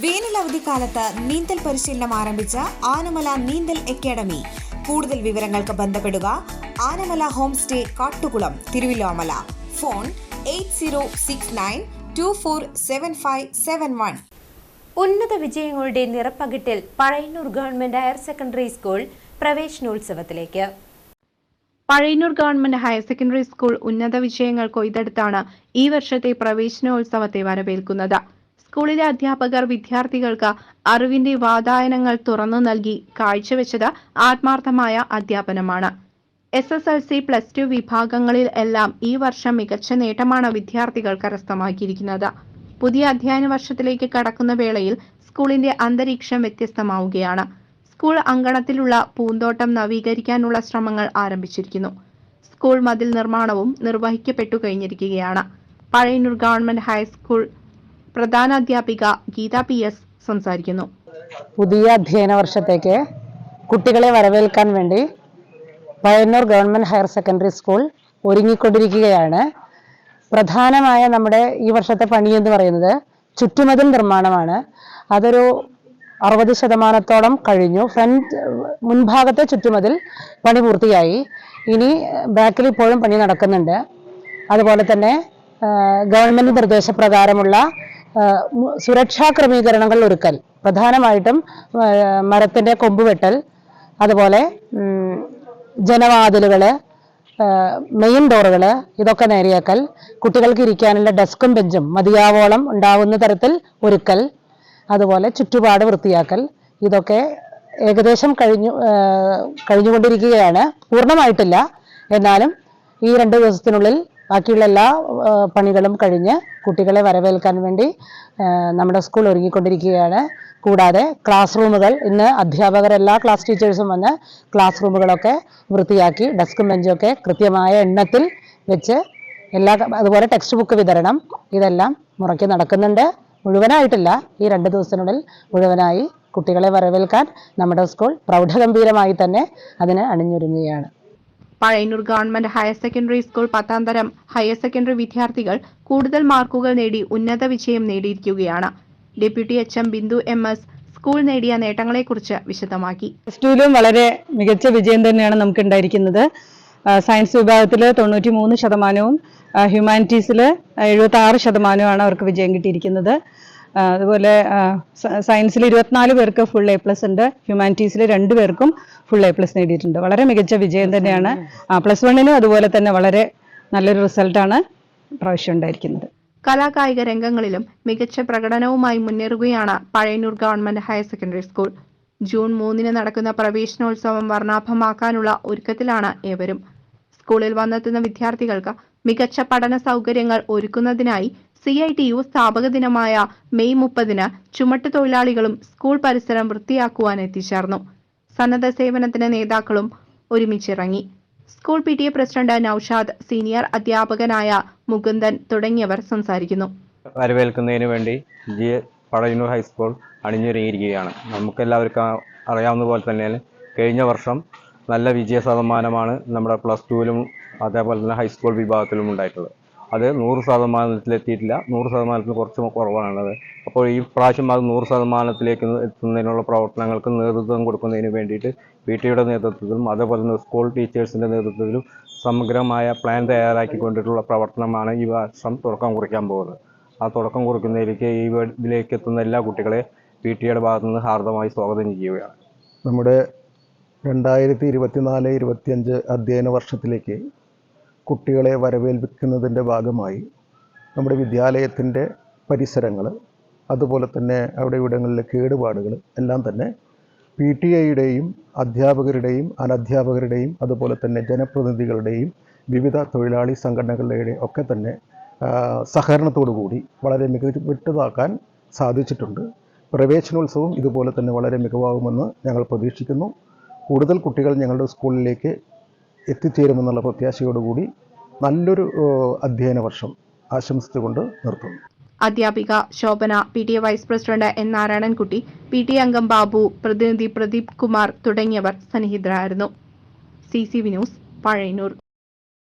വേനൽ അവധിക്കാലത്ത് നീന്തൽ പരിശീലനം ആരംഭിച്ച ആനമല നീന്തൽ അക്കാദമി. കൂടുതൽ വിവരങ്ങൾക്ക് ബന്ധപ്പെടുക Anamala home stay Kattukulam Thiruvilwamala. Phone eight zero six nine two four seven five seven one. ഉന്നത വിജയങ്ങളുടെ നിറപ്പകിട്ടിൽ Pazhayannur government higher secondary school പ്രവേശനോത്സവത്തിലേക്ക്. Pazhayannur government higher secondary school ഉന്നത വിജയങ്ങൾ കൊയ്തെടുത്താണ് ഈ വർഷത്തെ പ്രവേശനോത്സവത്തെ വരവേൽക്കുന്നത്. സ്കൂളിലെ അധ്യാപകർ വിദ്യാർത്ഥികൾക്ക് അറിവിന്റെ വാതായനങ്ങൾ തുറന്നു നൽകി കാഴ്ചവെച്ചത് ആത്മാർത്ഥമായ അധ്യാപനമാണ്. S S L C plus two വിഭാഗങ്ങളിൽ എല്ലാം ഈ വർഷം മികച്ച നേട്ടമാണ് വിദ്യാർത്ഥികൾ കരസ്ഥമാക്കിയിരിക്കുന്നത്. പുതിയ അധ്യയന വർഷത്തിലേക്ക് കടക്കുന്ന വേളയിൽ സ്കൂളിന്റെ അന്തരീക്ഷം വ്യത്യസ്തമാവുകയാണ്. സ്കൂൾ അങ്കണത്തിലുള്ള പൂന്തോട്ടം നവീകരിക്കാനുള്ള ശ്രമങ്ങൾ ആരംഭിച്ചിരിക്കുന്നു. സ്കൂൾ മതിൽ നിർമ്മാണവും നിർവഹിക്കപ്പെട്ടു കഴിഞ്ഞിരിക്കുകയാണ്. പഴയന്നൂർ ഗവൺമെന്റ് ഹൈസ്കൂൾ പ്രധാനാധ്യാപിക ഗീത പി എസ് സംസാരിക്കുന്നു. പുതിയ അധ്യയന വർഷത്തേക്ക് കുട്ടികളെ വരവേൽക്കാൻ വേണ്ടി Payyannur government higher secondary school ഒരുങ്ങിക്കൊണ്ടിരിക്കുകയാണ്. പ്രധാനമായ നമ്മുടെ ഈ വർഷത്തെ പണി എന്ന് പറയുന്നത് ചുറ്റുമതിൽ നിർമ്മാണമാണ്. അതൊരു അറുപത് ശതമാനത്തോളം കഴിഞ്ഞു. ഫ്രണ്ട് മുൻഭാഗത്തെ ചുറ്റുമതിൽ പണി പൂർത്തിയായി. ഇനി ബാക്കിൽ ഇപ്പോഴും പണി നടക്കുന്നുണ്ട്. അതുപോലെ തന്നെ ഗവൺമെന്റ് നിർദ്ദേശപ്രകാരമുള്ള സുരക്ഷാ ക്രമീകരണങ്ങൾ ഒരുക്കൽ. പ്രധാനമായിട്ടും മരത്തിന്റെ കൊമ്പ് വെട്ടൽ അതുപോലെ ജനവാതിലുകൾ മെയിൻ ഡോറുകൾ ഇതൊക്കെ നേരെയാക്കൽ കുട്ടികൾക്ക് ഇരിക്കാനുള്ള ഡെസ്കും ബെഞ്ചും മതിയാവോളം ഉണ്ടാവുന്ന തരത്തിൽ ഒരുക്കൽ അതുപോലെ ചുറ്റുപാട് വൃത്തിയാക്കൽ ഇതൊക്കെ ഏകദേശം കഴിഞ്ഞു കഴിഞ്ഞുകൊണ്ടിരിക്കുകയാണ്. പൂർണമായിട്ടില്ല. എന്നാലും ഈ രണ്ട് ദിവസത്തിനുള്ളിൽ ബാക്കിയുള്ള എല്ലാ പണികളും കഴിഞ്ഞ് കുട്ടികളെ വരവേൽക്കാൻ വേണ്ടി നമ്മുടെ സ്കൂൾ ഒരുങ്ങിക്കൊണ്ടിരിക്കുകയാണ്. കൂടാതെ ക്ലാസ് റൂമുകൾ ഇന്ന് അധ്യാപകർ എല്ലാ ക്ലാസ് ടീച്ചേഴ്സും വന്ന് ക്ലാസ് റൂമുകളൊക്കെ വൃത്തിയാക്കി ഡെസ്കും ബെഞ്ചൊക്കെ കൃത്യമായ എണ്ണത്തിൽ വെച്ച് എല്ലാ അതുപോലെ ടെക്സ്റ്റ് ബുക്ക് വിതരണം ഇതെല്ലാം മുറയ്ക്ക് നടക്കുന്നുണ്ട്. മുഴുവനായിട്ടില്ല ഈ രണ്ട് ദിവസത്തിനുള്ളിൽ മുഴുവനായി കുട്ടികളെ വരവേൽക്കാൻ നമ്മുടെ സ്കൂൾ പ്രൗഢഗംഭീരമായി തന്നെ അതിന് അണിഞ്ഞൊരുങ്ങുകയാണ്. Pazhayannur government higher secondary school പത്താംതരം higher secondary വിദ്യാർത്ഥികൾ കൂടുതൽ മാർക്കുകൾ നേടി ഉന്നത വിജയം നേടിയിരിക്കുകയാണ്. Deputy H M Bindu M S school നേടിയ നേട്ടങ്ങളെക്കുറിച്ച് വിശദമാക്കി. പ്ലസ് വളരെ മികച്ച വിജയം തന്നെയാണ് നമുക്ക് ഉണ്ടായിരിക്കുന്നത് സയൻസ് വിഭാഗത്തിൽ തൊണ്ണൂറ്റി മൂന്ന് ശതമാനവും ഹ്യൂമാനിറ്റീസിൽ എഴുപത്തി ആറ് ശതമാനവുമാണ് അവർക്ക് വിജയം കിട്ടിയിരിക്കുന്നത്. അതുപോലെ സയൻസിൽ ഇരുപത്തിനാല് പേർക്ക് ഫുൾ എ പ്ലസ് ഉണ്ട്. ഹ്യൂമാനിറ്റീസിൽ രണ്ട് പേർക്കും ഫുൾ എ പ്ലസ് നേടിയിട്ടുണ്ട്. വളരെ മികച്ച വിജയം തന്നെയാണ്. പ്ലസ് വണ്ണിനും അതുപോലെ തന്നെ വളരെ നല്ലൊരു റിസൾട്ടാണ് പ്രാവശ്യം ഉണ്ടായിരിക്കുന്നത്. കലാകായിക രംഗങ്ങളിലും മികച്ച പ്രകടനവുമായി മുന്നേറുകയാണ് Pazhayannur government higher secondary school. June മൂന്നിന് നടക്കുന്ന പ്രവേശനോത്സവം വർണാഭമാക്കാനുള്ള ഒരുക്കത്തിലാണ് ഏവരും. സ്കൂളിൽ വന്നെത്തുന്ന വിദ്യാർത്ഥികൾക്ക് മികച്ച പഠന സൗകര്യങ്ങൾ ഒരുക്കുന്നതിനായി സി ഐ ടി യു സ്ഥാപക ദിനമായ മെയ് മുപ്പതിന് ചുമട്ടുതൊഴിലാളികളും സ്കൂൾ പരിസരം വൃത്തിയാക്കുവാൻ എത്തിച്ചേർന്നു. സന്നദ്ധ സേവനത്തിന് നേതാക്കളും ഒരുമിച്ചിറങ്ങി. School P T A president Naushad senior അധ്യാപകനായ മുകുന്ദൻ തുടങ്ങിയവർ സംസാരിക്കുന്നു. വരവേൽക്കുന്നതിന് വേണ്ടി ജി പഴയന്നൂർ ഹൈസ്കൂൾ അണിഞ്ഞൊരുങ്ങിയിരിക്കുകയാണ്. നമുക്കെല്ലാവർക്കും അറിയാവുന്ന പോലെ തന്നെ കഴിഞ്ഞ വർഷം നല്ല വിജയ ശതമാനമാണ് നമ്മുടെ പ്ലസ് ടുവിലും അതേപോലെ തന്നെ ഹൈസ്കൂൾ വിഭാഗത്തിലും ഉണ്ടായിട്ടുള്ളത്. അത് നൂറ് ശതമാനത്തിലെത്തിയിട്ടില്ല. നൂറ് ശതമാനത്തിന് കുറച്ച് കുറവാണുള്ളത് അപ്പോൾ ഈ പ്രാവശ്യം അത് നൂറ് ശതമാനത്തിലേക്ക് എത്തുന്നതിനുള്ള പ്രവർത്തനങ്ങൾക്ക് നേതൃത്വം കൊടുക്കുന്നതിന് വേണ്ടിയിട്ട് പി ടിയുടെ നേതൃത്വത്തിലും അതേപോലെ തന്നെ സ്കൂൾ ടീച്ചേഴ്സിന്റെ നേതൃത്വത്തിലും സമഗ്രമായ പ്ലാൻ തയ്യാറാക്കിക്കൊണ്ടിട്ടുള്ള പ്രവർത്തനമാണ് ഈ വർഷം തുടക്കം കുറിക്കാൻ പോകുന്നത്. ആ തുടക്കം കുറിക്കുന്നതിലേക്ക് ഈ ഇതിലേക്ക് എത്തുന്ന എല്ലാ കുട്ടികളെ പി ടിയുടെ ഭാഗത്തു നിന്ന് ഹാർദമായി സ്വാഗതം ചെയ്യുകയാണ്. നമ്മുടെ രണ്ടായിരത്തി ഇരുപത്തിനാല് ഇരുപത്തിയഞ്ച് അധ്യയന വർഷത്തിലേക്ക് കുട്ടികളെ വരവേൽപ്പിക്കുന്നതിന്റെ ഭാഗമായി നമ്മുടെ വിദ്യാലയത്തിന്റെ പരിസരങ്ങൾ അതുപോലെ തന്നെ അവിടെ ഇവിടങ്ങളിലെ കേടുപാടുകൾ എല്ലാം തന്നെ പി ടി ഐയുടെയും അധ്യാപകരുടെയും അനധ്യാപകരുടെയും അതുപോലെ തന്നെ ജനപ്രതിനിധികളുടെയും വിവിധ തൊഴിലാളി സംഘടനകളുടെയും ഒക്കെ തന്നെ സഹകരണത്തോടു കൂടി വളരെ മികവിട്ടതാക്കാൻ സാധിച്ചിട്ടുണ്ട്. പ്രവേശനോത്സവം ഇതുപോലെ തന്നെ വളരെ മികവാകുമെന്ന് ഞങ്ങൾ പ്രതീക്ഷിക്കുന്നു. കൂടുതൽ കുട്ടികൾ ഞങ്ങളുടെ സ്കൂളിലേക്ക് എത്തിച്ചേരുമെന്നുള്ള പ്രത്യാശയോടുകൂടി നല്ലൊരു അധ്യയന വർഷം ആശംസിച്ചുകൊണ്ട് നിർത്തുന്നു. അധ്യാപിക Shobhana P T A vice president N Narayanankutty P T അംഗം ബാബു പ്രതിനിധി പ്രദീപ് കുമാർ തുടങ്ങിയവർ സന്നിഹിതരായിരുന്നു. C C V news Pazhayannur.